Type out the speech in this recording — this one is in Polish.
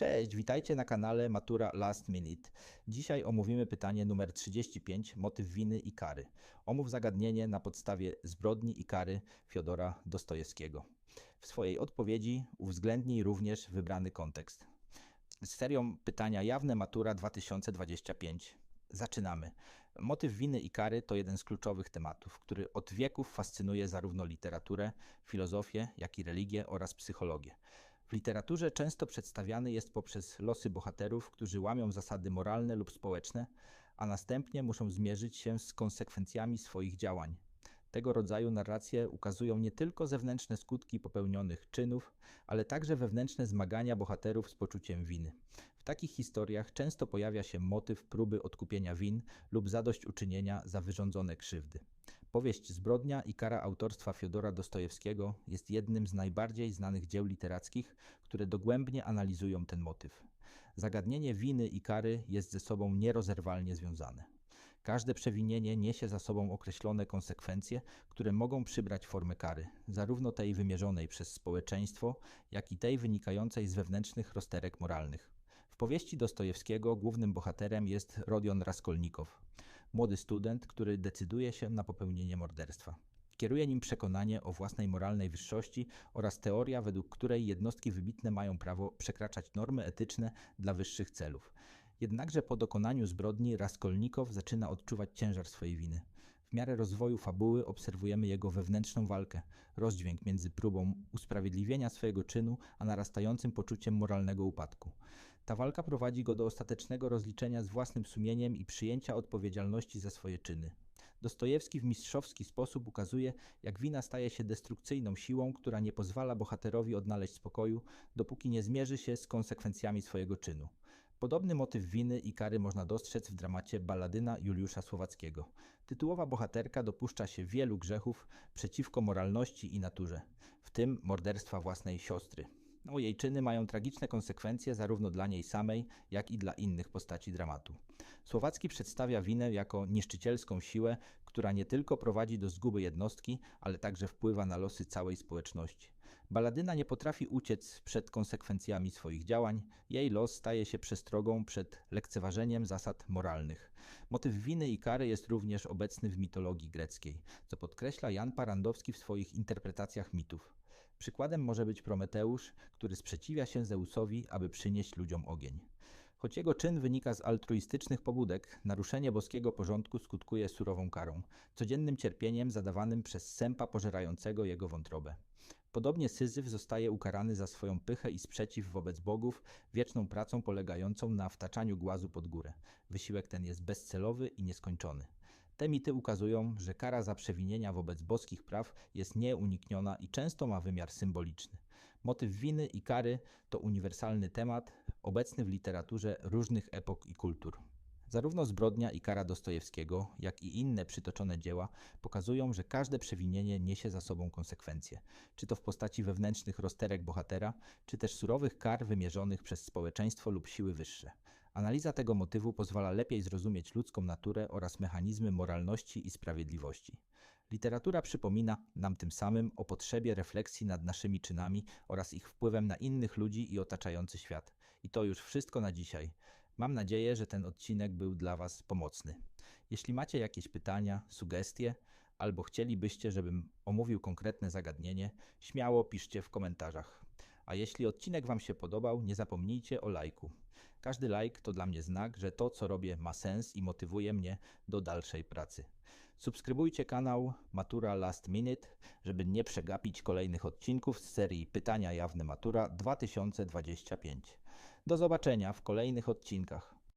Cześć, witajcie na kanale Matura Last Minute. Dzisiaj omówimy pytanie numer 35, motyw winy i kary. Omów zagadnienie na podstawie zbrodni i kary Fiodora Dostojewskiego. W swojej odpowiedzi uwzględnij również wybrany kontekst. Z serią pytania Jawne Matura 2025. Zaczynamy. Motyw winy i kary to jeden z kluczowych tematów, który od wieków fascynuje zarówno literaturę, filozofię, jak i religię oraz psychologię. W literaturze często przedstawiany jest poprzez losy bohaterów, którzy łamią zasady moralne lub społeczne, a następnie muszą zmierzyć się z konsekwencjami swoich działań. Tego rodzaju narracje ukazują nie tylko zewnętrzne skutki popełnionych czynów, ale także wewnętrzne zmagania bohaterów z poczuciem winy. W takich historiach często pojawia się motyw próby odkupienia win lub zadośćuczynienia za wyrządzone krzywdy. Powieść Zbrodnia i kara autorstwa Fiodora Dostojewskiego jest jednym z najbardziej znanych dzieł literackich, które dogłębnie analizują ten motyw. Zagadnienie winy i kary jest ze sobą nierozerwalnie związane. Każde przewinienie niesie za sobą określone konsekwencje, które mogą przybrać formę kary, zarówno tej wymierzonej przez społeczeństwo, jak i tej wynikającej z wewnętrznych rozterek moralnych. W powieści Dostojewskiego głównym bohaterem jest Rodion Raskolnikow, młody student, który decyduje się na popełnienie morderstwa. Kieruje nim przekonanie o własnej moralnej wyższości oraz teoria, według której jednostki wybitne mają prawo przekraczać normy etyczne dla wyższych celów. Jednakże po dokonaniu zbrodni Raskolnikow zaczyna odczuwać ciężar swojej winy. W miarę rozwoju fabuły obserwujemy jego wewnętrzną walkę, rozdźwięk między próbą usprawiedliwienia swojego czynu, a narastającym poczuciem moralnego upadku. Ta walka prowadzi go do ostatecznego rozliczenia z własnym sumieniem i przyjęcia odpowiedzialności za swoje czyny. Dostojewski w mistrzowski sposób ukazuje, jak wina staje się destrukcyjną siłą, która nie pozwala bohaterowi odnaleźć spokoju, dopóki nie zmierzy się z konsekwencjami swojego czynu. Podobny motyw winy i kary można dostrzec w dramacie Balladyna Juliusza Słowackiego. Tytułowa bohaterka dopuszcza się wielu grzechów przeciwko moralności i naturze, w tym morderstwa własnej siostry. No, jej czyny mają tragiczne konsekwencje zarówno dla niej samej, jak i dla innych postaci dramatu. Słowacki przedstawia winę jako niszczycielską siłę, która nie tylko prowadzi do zguby jednostki, ale także wpływa na losy całej społeczności. Baladyna nie potrafi uciec przed konsekwencjami swoich działań, jej los staje się przestrogą przed lekceważeniem zasad moralnych. Motyw winy i kary jest również obecny w mitologii greckiej, co podkreśla Jan Parandowski w swoich interpretacjach mitów. Przykładem może być Prometeusz, który sprzeciwia się Zeusowi, aby przynieść ludziom ogień. Choć jego czyn wynika z altruistycznych pobudek, naruszenie boskiego porządku skutkuje surową karą, codziennym cierpieniem zadawanym przez sępa pożerającego jego wątrobę. Podobnie Syzyf zostaje ukarany za swoją pychę i sprzeciw wobec bogów, wieczną pracą polegającą na wtaczaniu głazu pod górę. Wysiłek ten jest bezcelowy i nieskończony. Te mity ukazują, że kara za przewinienia wobec boskich praw jest nieunikniona i często ma wymiar symboliczny. Motyw winy i kary to uniwersalny temat, obecny w literaturze różnych epok i kultur. Zarówno zbrodnia i kara Dostojewskiego, jak i inne przytoczone dzieła pokazują, że każde przewinienie niesie za sobą konsekwencje, czy to w postaci wewnętrznych rozterek bohatera, czy też surowych kar wymierzonych przez społeczeństwo lub siły wyższe. Analiza tego motywu pozwala lepiej zrozumieć ludzką naturę oraz mechanizmy moralności i sprawiedliwości. Literatura przypomina nam tym samym o potrzebie refleksji nad naszymi czynami oraz ich wpływem na innych ludzi i otaczający świat. I to już wszystko na dzisiaj. Mam nadzieję, że ten odcinek był dla Was pomocny. Jeśli macie jakieś pytania, sugestie, albo chcielibyście, żebym omówił konkretne zagadnienie, śmiało piszcie w komentarzach. A jeśli odcinek Wam się podobał, nie zapomnijcie o lajku. Każdy like to dla mnie znak, że to, co robię, ma sens i motywuje mnie do dalszej pracy. Subskrybujcie kanał Matura Last Minute, żeby nie przegapić kolejnych odcinków z serii Pytania Jawne Matura 2025. Do zobaczenia w kolejnych odcinkach.